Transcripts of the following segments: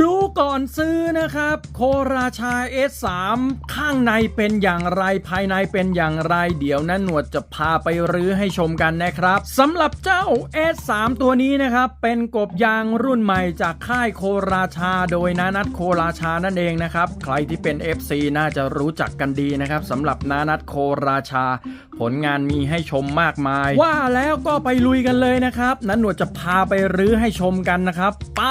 รู้ก่อนซื้อนะครับ โคราชา S3 ข้างในเป็นอย่างไรภายในเป็นอย่างไร เดี๋ยวนั้นหนวดจะพาไปรื้อให้ชมกันนะครับสำหรับเจ้า S3 ตัวนี้นะครับ เป็นกบยางรุ่นใหม่จากค่ายโคราชาโดยนานัทโคราชานั่นเองนะครับ ใครที่เป็น FC น่าจะรู้จักกันดีนะครับสำหรับนานัทโคราชา ผลงานมีให้ชมมากมาย ว่าแล้วก็ไปลุยกันเลยนะครับ นั้นหนวดจะพาไปรื้อให้ชมกันนะครับ ไป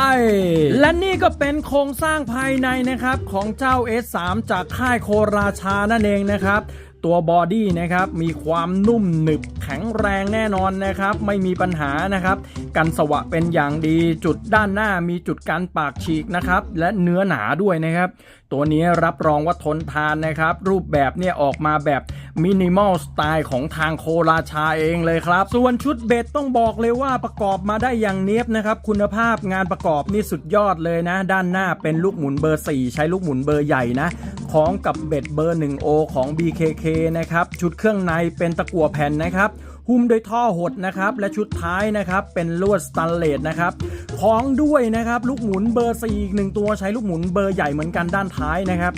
และนี่ก็เป็นโครงสร้างภายในนะครับของเจ้า S3 จากค่ายโคราชานั่นเองนะครับตัวบอดี้นะครับมีความนุ่มหนึบแข็งแรงแน่นอนนะครับ ไม่มีปัญหานะครับ กันสวะเป็นอย่างดีจุดด้านหน้ามีจุดกันปากฉีกนะครับ และเนื้อหนาด้วยนะครับ ตัวนี้รับรองว่าทนทานนะครับ รูปแบบเนี่ยออกมาแบบ มินิมอลสไตล์ของทางโคราชาเองเลยครับ ส่วนชุดเบ็ดต้องบอกเลยว่าประกอบมาได้อย่างเนี้ยบนะครับ คุณภาพงานประกอบนี่สุดยอดเลยนะ ด้านหน้าเป็นลูกหมุนเบอร์ 4 ใช้ลูกหมุนเบอร์ใหญ่นะคล้องกับเบ็ดเบอร์ 1O ของ BKK นะครับ ชุดเครื่องในเป็นตะกั่วแผ่นนะครับหุ้มด้วยท่อหดนะครับ และชุดท้ายนะครับเป็นลวดสแตันเลสนะครับคล้องด้วยนะครับลูกหมุนเบอร์4อีกหนึ่งตัวใช้ลูกหมุนเบอร์ใหญ่เหมือนกันด้านท้ายนะครับ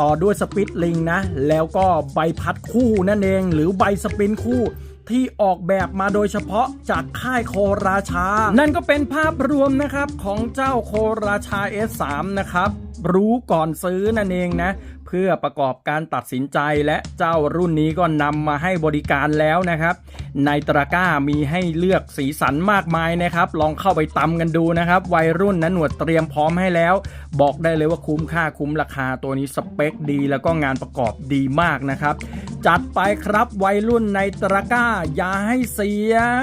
ต่อด้วยสปิตลิงนะ แล้วก็ใบพัดคู่นั่นเอง หรือใบสปินคู่ที่ออกแบบมาโดยเฉพาะจากค่ายโคราชา นั่นก็เป็นภาพรวมนะครับของเจ้าโคราชา S3 นะครับ รู้ก่อนซื้อนั่นเองนะ เพื่อประกอบการตัดสินใจและเจ้ารุ่นนี้ก็นำมาให้บริการแล้วนะครับ ในตะกร้ามีให้เลือกสีสันมากมายนะครับ ลองเข้าไปตำกันดูนะครับ วัยรุ่นนั้นหนวดเตรียมพร้อมให้แล้ว บอกได้เลยว่าคุ้มค่าคุ้มราคาตัวนี้สเปคดี แล้วก็งานประกอบดีมากนะครับ จัดไปครับวัยรุ่นในตะกร้าอย่าให้เสีย